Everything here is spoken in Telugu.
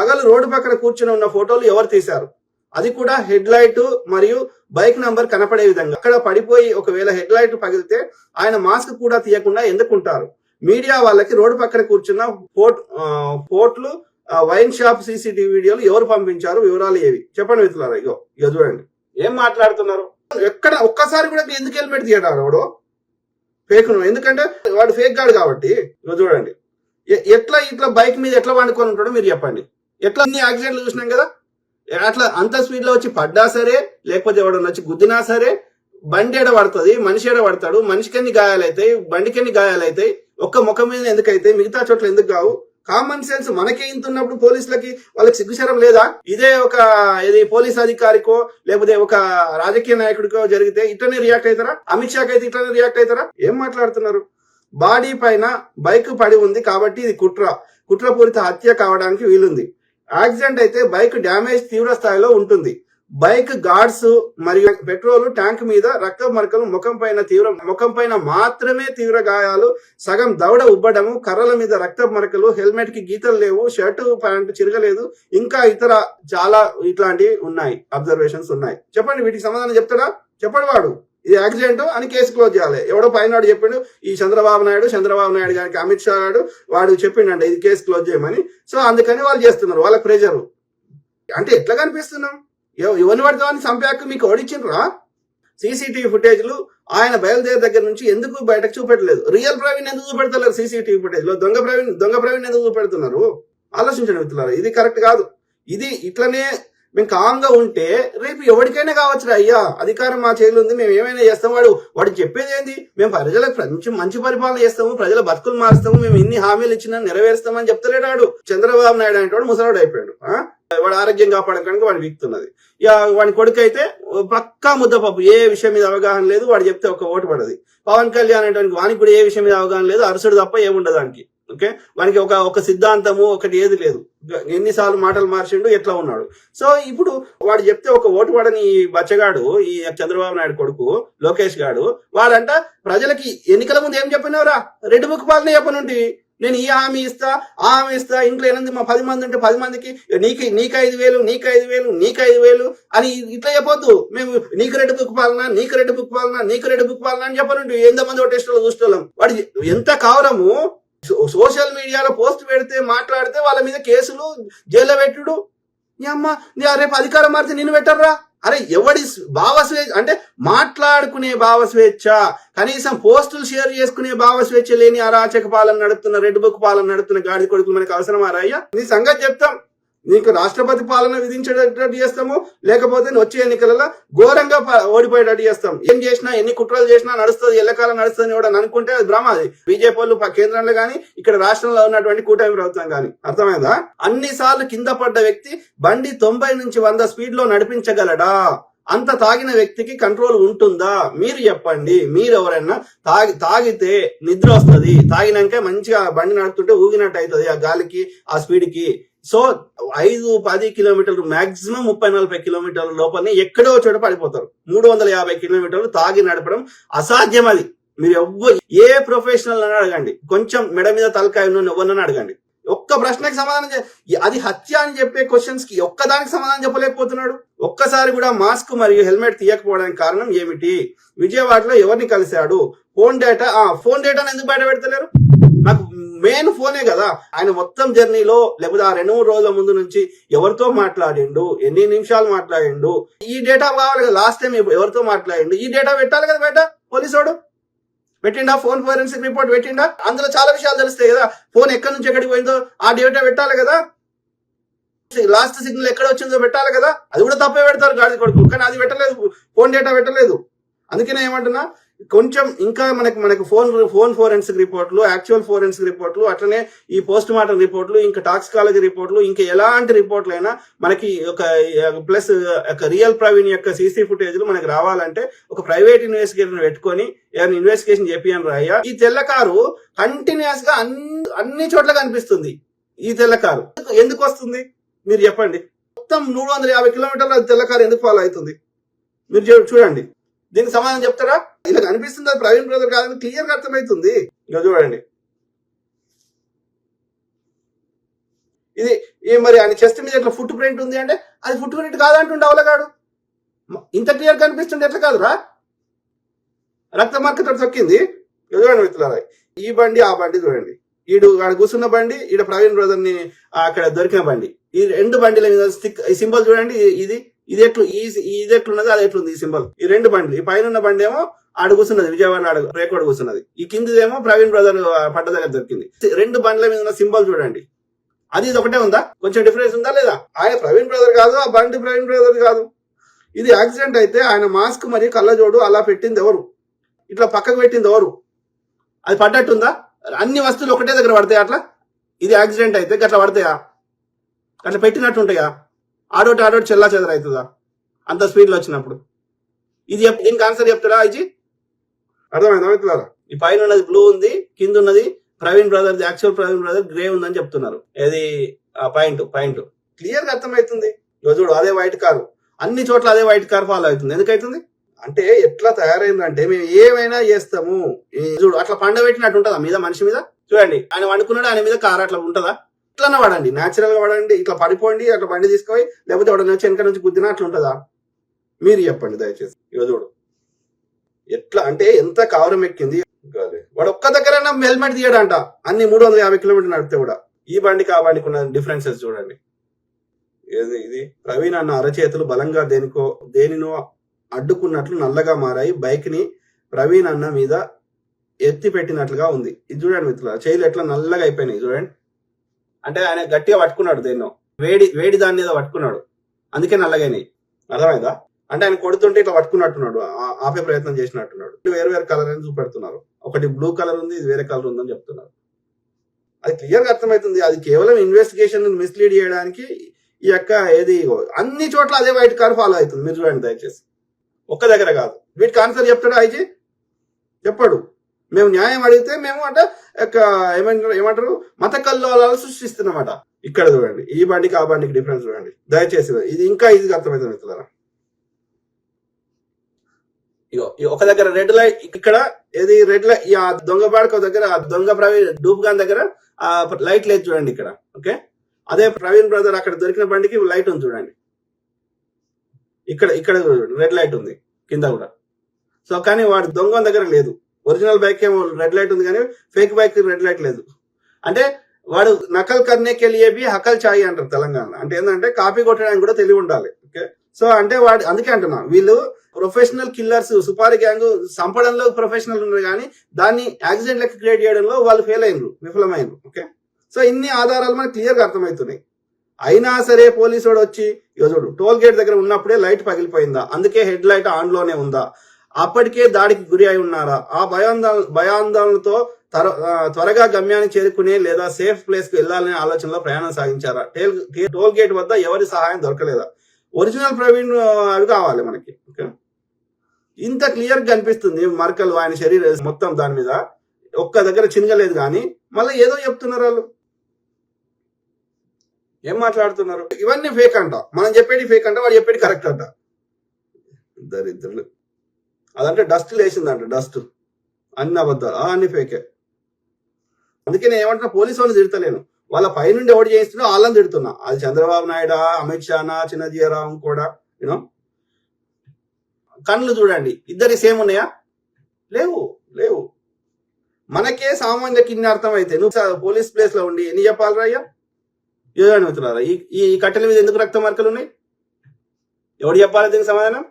పగలు రోడ్డు పక్కన కూర్చుని ఉన్న ఫోటోలు ఎవరు తీశారు? అది కూడా హెడ్ లైట్ మరియు బైక్ నంబర్ కనపడే విధంగా. అక్కడ పడిపోయి ఒకవేళ హెడ్ లైట్ పగిలితే ఆయన మాస్క్ కూడా తీయకుండా ఎందుకుంటారు? మీడియా వాళ్ళకి రోడ్డు పక్కన కూర్చున్న పోట్ ఆ, వైన్ షాప్ సీసీటీవీ వీడియోలు ఎవరు పంపించారు? వివరాలు ఏవి? చెప్పండి మిత్రులారా ఇగో ఇగో చూడండి. ఏం మాట్లాడుతున్నారు? ఎక్కడ ఒక్కసారి కూడా ఎందుకు హెల్మెట్ తీయడారు వాడు? ఫేక్ ఎందుకంటే వాడు ఫేక్ గాడు కాబట్టి. ఇగో చూడండి. ఎ- ఎట్లా ఇట్లా బైక్ మీద ఎట్లా వండుకొని ఉంటాడో మీరు చెప్పండి. ఎట్లా అన్ని యాక్సిడెంట్లు చూసినాం కదా? అట్లా అంత స్పీడ్లో వచ్చి పడ్డా సరే లేకపోతే ఎవడన్నా వచ్చి గుద్దినా సరే బండి ఎడ పడుతుంది మనిషి ఎడ పడతాడు మనిషికి గాయాలైతాయి బండికి ఎన్ని గాయాలైతాయి ఒక్క ముఖం మీద ఎందుకైతే మిగతా చోట్ల ఎందుకు కావు? కామన్ సెన్స్ మనకే ఇంత ఉన్నప్పుడు పోలీసులకి వాళ్ళకి సిగ్గుశరం లేదా? ఇదే ఒక ఇది పోలీస్ అధికారికో లేకపోతే ఒక రాజకీయ నాయకుడికో జరిగితే ఇట్లనే రియాక్ట్ అవుతారా అమిత్ షాకి అయితే ఇట్లనే రియాక్ట్ అవుతారా ఏం మాట్లాడుతున్నారు? బాడీ పైన బైక్ పడి ఉంది కాబట్టి ఇది కుట్ర. కుట్రపూరిత హత్య కావడానికి వీలుంది. యాక్సిడెంట్ అయితే బైక్ డ్యామేజ్ తీవ్ర స్థాయిలో ఉంటుంది. బైక్ గార్డ్స్ మరియు పెట్రోల్ ట్యాంక్ మీద రక్త మరకలు ముఖం పైన తీవ్ర ముఖం పైన మాత్రమే తీవ్ర గాయాలు సగం దవడ ఉబ్బడము కర్రల మీద రక్త మరకలు హెల్మెట్కి గీతలు లేవు షర్టు ప్యాంట్ చిరగలేదు ఇంకా ఇతర చాలా ఇట్లాంటివి ఉన్నాయి అబ్జర్వేషన్స్ ఉన్నాయి. చెప్పండి వీటికి సమాధానం చెప్తాడా చెప్పండి వాడు. ఇది యాక్సిడెంట్ అని కేసు క్లోజ్ చేయాలి. ఎవడో పైన వాడు చెప్పిండు ఈ చంద్రబాబు నాయుడు చంద్రబాబు నాయుడు గారికి అమిత్ షా గారు వాడు చెప్పిండంట ఇది కేసు క్లోజ్ చేయమని. సో అందుకని వాళ్ళు చేస్తున్నారు వాళ్ళ ప్రెజర్. అంటే ఎట్లా కనిపిస్తున్నాం? ఎవరిని పడితే వాడిని చంపాక మీకు ఓడిచ్చిండ్రా సీసీటీవీ ఫుటేజ్లు ఆయన బయలుదేరి దగ్గర నుంచి ఎందుకు బయటకు చూపెట్టలేదు? రియల్ ప్రవీణ్ ఎందుకు చూపెడతలేరు సీసీటీవీ ఫుటేజ్లో దొంగ ప్రవీణ్ దొంగ ప్రవీణ్ ఎందుకు చూపెడుతున్నారు? ఆలోచించండి మిత్రులారా ఇది కరెక్ట్ కాదు. ఇది ఇట్లనే మేము కాంగా ఉంటే రేపు ఎవరికైనా కావచ్చు అయ్యా. అధికారం మా చేతిలో ఉంది మేము ఏమైనా చేస్తాం వాడు. వాడు చెప్పేది ఏంది? మేము ప్రజలకు మంచి మంచి పరిపాలన చేస్తాము ప్రజల బతుకులు మారుస్తాము మేము ఇన్ని హామీలు ఇచ్చినా నెరవేరుస్తామని చెప్తలేడు వాడు చంద్రబాబు నాయుడు అనేటోడు ముసలాడు అయిపోయాడు వాడు ఆరోగ్యం కాపాడడానికి వాడు వీక్తున్నది. ఇక వాడి కొడుకు అయితే పక్కా ముద్దపప్పు ఏ విషయం మీద అవగాహన లేదు వాడు చెప్తే ఒక ఓటు పడది. పవన్ కళ్యాణ్ అనేటువంటి వానికి కూడా ఏ విషయం మీద అవగాహన లేదు అరుసుడు తప్ప ఏముండదు దానికి. ఓకే? మనకి ఒక ఒక సిద్ధాంతము ఒకటి ఏది లేదు. ఎన్నిసార్లు మాటలు మార్చిండు ఎట్లా ఉన్నాడు. సో ఇప్పుడు వాడు చెప్తే ఒక ఓటు పడని ఈ బచ్చగాడు ఈ చంద్రబాబు నాయుడు కొడుకు లోకేష్ గాడు వాడంట ప్రజలకి ఎన్నికల ముందు ఏం చెప్పినవరా? Red book పాలనే చెప్పనుంటి. నేను ఈ హామీ ఇస్తా ఆ హామీ ఇస్తా ఇంట్లో ఎనిమిది మా పది మంది ఉంటే పది మందికి నీకు నీకు ఐదు వేలు నీకు ఐదు వేలు నీకు ఐదు వేలు అని ఇట్లా చెప్పొద్దు. మేము నీకు రెడ్ బుక్ పాలన నీకు రెడ్ బుక్ పాలన నీకు రెడ్ బుక్ పాలన అని చెప్పనుంటి. ఎంతమంది ఓటేస్టులు చూస్తున్నాం వాడు ఎంత కావలము సోషల్ మీడియాలో పోస్ట్ పెడితే మాట్లాడితే వాళ్ళ మీద కేసులు జైల్లో పెట్టుడు. నీ అమ్మ రేపు అధికారం మారితే నిన్ను పెట్టర్రా? అరే ఎవడి భావస్వేచ్ఛ భావ స్వేచ్ఛ అంటే మాట్లాడుకునే భావ స్వేచ్ఛ కనీసం పోస్టులు షేర్ చేసుకునే భావ స్వేచ్ఛ లేని అరాచక పాలన నడుపుతున్న రెడ్ బుక్ పాలన నడుపుతున్న గాడి కొడుకులు మనకు అవసరం రాయ్యా? నీ సంగతి చెప్తాం. నీకు రాష్ట్రపతి పాలన విధించేటట్టు చేస్తాము లేకపోతే వచ్చే ఎన్నికలలో ఘోరంగా ఓడిపోయేటట్టు చేస్తాం ఏం చేసినా ఎన్ని కుట్రలు చేసినా నడుస్తుంది ఎల్లకాలం నడుస్తుంది కూడా అనుకుంటే అది భ్రమ అది బీజేపీ వాళ్ళు కేంద్రంలో కానీ ఇక్కడ రాష్ట్రంలో ఉన్నటువంటి కూటమి ప్రభుత్వం కానీ అర్థమైందా? అన్ని సార్లు కింద పడ్డ వ్యక్తి బండి తొంభై నుంచి వంద స్పీడ్లో నడిపించగలడా? అంత తాగిన వ్యక్తికి కంట్రోల్ ఉంటుందా? మీరు చెప్పండి. మీరు ఎవరైనా తాగి తాగితే నిద్ర వస్తుంది. తాగినాక మంచిగా బండి నడుపుతుంటే ఊగినట్టు అవుతుంది ఆ గాలికి ఆ స్పీడ్కి సో ఐదు పది కిలోమీటర్లు మాక్సిమం ముప్పై నలభై కిలోమీటర్ల లోపలనే ఎక్కడో చోట పడిపోతారు. మూడు వందల యాభై కిలోమీటర్లు తాగి నడపడం అసాధ్యం అది. మీరు ఎవ్వరు ఏ ప్రొఫెషనల్ అని అడగండి. కొంచెం మెడ మీద తలకాయ ఉన్న ఎవరినైనా అడగండి. ఒక్క ప్రశ్నకి సమాధానం చే- అది హత్య అని చెప్పే క్వశ్చన్స్కి ఒక్కదానికి సమాధానం చెప్పలేకపోతున్నాడు. ఒక్కసారి కూడా మాస్క్ మరియు హెల్మెట్ తీయకపోవడానికి కారణం ఏమిటి? విజయవాడలో ఎవరిని కలిశాడు? ఫోన్ డేటా ఆ ఫోన్ డేటాను ఎందుకు బయట పెడతలేరు? మెయిన్ ఫోనే కదా. ఆయన మొత్తం జర్నీలో లేకపోతే ఆ రెండు మూడు రోజుల ముందు నుంచి ఎవరితో మాట్లాడిండు ఎన్ని నిమిషాలు మాట్లాడిండు ఈ డేటా కావాలి కదా లాస్ట్ టైం ఎవరితో మాట్లాడిండు ఈ డేటా పెట్టాలి కదా బయట పోలీసోడు? పెట్టిండా? ఫోన్ ఫోరెన్సిక్ రిపోర్ట్ పెట్టిండా? అందులో చాలా విషయాలు తెలుస్తాయి కదా. ఫోన్ ఎక్కడి నుంచి ఎక్కడికి పోయిందో ఆ డేటా పెట్టాలి కదా. లాస్ట్ సిగ్నల్ ఎక్కడ వచ్చిందో పెట్టాలి కదా. అది కూడా తప్పే పెడతారు గాడి కొడుకు. కానీ అది పెట్టలేదు. ఫోన్ డేటా పెట్టలేదు. అందుకనే ఏమంటున్నా కొంచెం ఇంకా మనకి మనకి ఫోన్ ఫోన్ ఫోరెన్సిక్ రిపోర్ట్లు యాక్చువల్ ఫోరెన్సిక్ రిపోర్ట్లు అట్లనే ఈ పోస్ట్ మార్టం రిపోర్ట్లు ఇంకా టాక్సికాలజీ రిపోర్ట్లు ఇంకా ఎలాంటి రిపోర్ట్లు అయినా మనకి ఒక ప్లస్ ఒక రియల్ ప్రవీణ్ యొక్క సీసీ ఫుటేజ్లు మనకి రావాలంటే ఒక ప్రైవేట్ ఇన్వెస్టిగేషన్ పెట్టుకొని ఏమైనా ఇన్వెస్టిగేషన్ చెప్పియని రాయ్యా. ఈ తెల్ల కారు కంటిన్యూస్గా అన్ని అన్ని చోట్ల కనిపిస్తుంది. ఈ తెల్ల కారు ఎందుకు వస్తుంది? మీరు చెప్పండి. మొత్తం మూడు వందల యాభై కిలోమీటర్ల తెల్ల కారు ఎందుకు ఫాలో అవుతుంది? మీరు చూడండి. దీనికి సమాధానం చెప్తారా? ఇలా కనిపిస్తుంది? అది ప్రవీణ్ బ్రదర్ కాదని క్లియర్గా అర్థమవుతుంది ఇక చూడండి. ఇది ఈ మరి ఆయన చెస్ట్ మీద ఇట్లా ఫుట్ ప్రింట్ ఉంది అంటే అది ఫుట్ ప్రింట్ కాదంటుండే అవలగాడు. ఇంత క్లియర్ కనిపిస్తుంటే ఎట్లా కాదురా? రక్త మార్కతో తొక్కింది. చూడండి మిత్రులారా ఈ బండి ఆ బండి చూడండి. ఈడు ఆడ కూర్చున్న బండి ఈడ ప్రవీణ్ బ్రదర్ని అక్కడ దొరికిన బండి. ఈ రెండు బండిల మీద స్టిక్ ఈ సింబల్ చూడండి ఇది ఇది ఎట్లు ఈ ఇది ఎట్లున్నది అది ఎట్లుంది ఈ సింబల్. ఈ రెండు బండ్లు ఈ పైన ఉన్న బండి ఏమో ఆడు కూర్చున్నది విజయవాడ ఆడు రేకోడు కూర్చున్నది. ఈ కిందిదేమో ప్రవీణ్ బ్రదర్ పడ్డ దగ్గర దొరికింది. రెండు బండ్ల మీద ఉన్న సింబల్ చూడండి. అది ఇది ఒకటే ఉందా? కొంచెం డిఫరెన్స్ ఉందా లేదా? ఆయన ప్రవీణ్ బ్రదర్ కాదు ఆ బండి ప్రవీణ్ బ్రదర్ కాదు. ఇది యాక్సిడెంట్ అయితే ఆయన మాస్క్ మరియు కళ్ళజోడు అలా పెట్టింది ఎవరు? ఇట్లా పక్కకు పెట్టింది ఎవరు? అది పడ్డట్టుందా? అన్ని వస్తువులు ఒకటే దగ్గర పడతాయి అట్లా? ఇది యాక్సిడెంట్ అయితే గట్లా పడతాయా? అట్లా పెట్టినట్టు ఉంటాయా ఆడోటి ఆడోటి చెల్లా చెదర అవుతుందా అంత స్పీడ్లో వచ్చినప్పుడు. ఇది దీనికి ఆన్సర్ చెప్తారా ఇది అర్థమైందా మిత్రులారా? ఈ పైన ఉన్నది బ్లూ ఉంది కింద ఉన్నది Praveen brother actual Praveen brother grey ఉందని చెప్తున్నారు. ఏది? పాయింట్ పాయింట్ క్లియర్గా అర్థమవుతుంది చూడు అదే వైట్ కారు అన్ని చోట్ల అదే వైట్ కార్ ఫాలో అవుతుంది. ఎందుకైతుంది? అంటే ఎట్లా తయారైందంటే మేము ఏమైనా చేస్తాము. చూడు అట్లా పండబెట్టినట్టు ఉంటుందా? మీద మనిషి మీద? చూడండి ఆయన వండుకున్నాడు ఆయన మీద కారు అట్లా ఉంటుందా? ఇట్లా వాడండి న్యాచురల్గా వాడండి. ఇట్లా పడిపోండి అట్లా బండి తీసుకుపోయి లేకపోతే వాడు నుంచి వెనక నుంచి గుద్దినా అట్లా ఉంటుందా? మీరు చెప్పండి దయచేసి. ఇక చూడు. ఎట్లా అంటే ఎంత కావరం ఎక్కింది? వాడు ఒక్క దగ్గర హెల్మెట్ తీయడంట. అన్ని మూడు వందల యాభై కిలోమీటర్లు నడితే కూడా. ఈ బండికి ఆ బండికి ఉన్న డిఫరెన్సెస్ చూడండి. ఏది ఇది? ప్రవీణ్ అన్న అరచేతులు బలంగా దేనికో దేనినో అడ్డుకున్నట్లు నల్లగా మారాయి. బైక్ని ప్రవీణ్ అన్న మీద ఎత్తి పెట్టినట్లుగా ఉంది. ఇది చూడండి మిత్రులు చేతులు ఎట్లా నల్లగా అయిపోయినాయి చూడండి. అంటే ఆయన గట్టిగా పట్టుకున్నాడు దేన్నో. వేడి వేడి దాని మీద పట్టుకున్నాడు. అందుకే నల్లగైనాయి అర్థమైందా? అంటే ఆయన కొడుతుంటే ఇట్లా పట్టుకున్నట్టున్నాడు. ఆ- ఆపే ప్రయత్నం చేసినట్టున్నాడు. వేరు వేరు కలర్ అని చూపెడుతున్నారు. ఒకటి బ్లూ కలర్ ఉంది ఇది వేరే కలర్ ఉందని చెప్తున్నారు. అది క్లియర్గా అర్థమవుతుంది అది కేవలం ఇన్వెస్టిగేషన్ మిస్లీడ్ చేయడానికి ఈ యొక్క ఏది అన్ని చోట్ల అదే వైట్ కార్ ఫాలో అవుతుంది. మీరు చూడండి దయచేసి. ఒక్క దగ్గర కాదు. వీటికి ఆన్సర్ చెప్తాడు ఐజీ? చెప్పాడు. మేము న్యాయం అడిగితే మేము అంటే యొక్క ఏమంటారు ఏమంటారు? మత కల్లోలాలు సృష్టిస్తున్నమాట. ఇక్కడ చూడండి. ఈ బండికి ఆ బండికి డిఫరెన్స్ చూడండి. దయచేసి ఇది ఇంకా ఈజీగా అర్థమవుతుంది మిత్రులారా. ఇగో ఒక దగ్గర రెడ్ లైట్ ఇక్కడ ఏది రెడ్ లైట్ ఆ దొంగ బాడక దగ్గర ఆ దొంగ ప్రవీణ్ డూప్ గాన్ దగ్గర ఆ లైట్ లేదు చూడండి ఇక్కడ ఓకే అదే ప్రవీణ్ బ్రదర్ అక్కడ దొరికిన బండికి లైట్ ఉంది చూడండి. ఇక్కడ ఇక్కడ రెడ్ లైట్ ఉంది కింద కూడా. సో కానీ వాడు దొంగ దగ్గర లేదు. ఒరిజినల్ బైక్ ఏమో రెడ్ లైట్ ఉంది కానీ ఫేక్ బైక్ రెడ్ లైట్ లేదు. అంటే వాడు నకల్ కర్నేకెళ్ళి హకల్ చాయి అంటారు తెలంగాణ అంటే ఏంటంటే కాపీ కొట్టడానికి కూడా తెలివి ఉండాలి. సో అంటే వాడు అందుకే అంటున్నా వీళ్ళు ప్రొఫెషనల్ కిల్లర్స్ సుపారి గ్యాంగ్ చంపడంలో ప్రొఫెషనల్ ఉన్నారు కానీ దాన్ని యాక్సిడెంట్ లెక్క క్రియేట్ చేయడంలో వాళ్ళు ఫెయిల్ అయినరు విఫలమైనరు ఓకే సో ఇన్ని ఆధారాలు మనకు క్లియర్గా అర్థమవుతున్నాయి. అయినా సరే పోలీసు వాడు వచ్చి చూడు టోల్ గేట్ దగ్గర ఉన్నప్పుడే లైట్ పగిలిపోయిందా? అందుకే హెడ్ లైట్ ఆన్లోనే ఉందా? అప్పటికే దాడికి గురి అయి ఉన్నారా? ఆ భయాందోళన భయాందోళనతో త్వర- త్వరగా గమ్యానికి చేరుకునే లేదా సేఫ్ ప్లేస్కు వెళ్ళాలనే ఆలోచనలో ప్రయాణం సాగించారా? టోల్ గేట్ వద్ద ఎవరి సహాయం దొరకలేదా? ఒరిజినల్ ప్రవీణ్ అవి కావాలి మనకి ఓకే? ఇంత క్లియర్గా కనిపిస్తుంది మరకలు ఆయన శరీరం మొత్తం దాని మీద. ఒక్క దగ్గర చినగలేదు కానీ మళ్ళీ ఏదో చెప్తున్నారు వాళ్ళు. ఏం మాట్లాడుతున్నారు? ఇవన్నీ ఫేక్ అంట. మనం చెప్పేది ఫేక్ అంట వాడు చెప్పేది కరెక్ట్ అంట. దరిద్రులు. అదంటే డస్ట్ లేచిందంట డస్ట్ అన్ని అబద్ధాలు. అన్ని ఫేకే అందుకే నేను ఏమంటున్నా పోలీసు వాళ్ళు తిడతలేను. వాళ్ళ పైనుండి ఎవడు చేయిస్తున్నా వాళ్ళని తిడుతున్నా. అది చంద్రబాబు నాయుడా అమిత్ షానా చిన్నజీరావు కూడా యూనో కళ్ళు చూడండి. ఇద్దరి సేమ్ ఉన్నాయా? లేవు లేవు. మనకే సామాన్య ఇన్ని అర్థమైతే నువ్వు పోలీస్ ప్లేస్లో ఉండి ఎన్ని చెప్పాలరా అయ్యా? ఏదో మిత్రులారా ఈ ఈ కట్టెల మీద ఎందుకు రక్త మార్కలు ఉన్నాయి? ఎవడు చెప్పాలి దీనికి సమాధానం?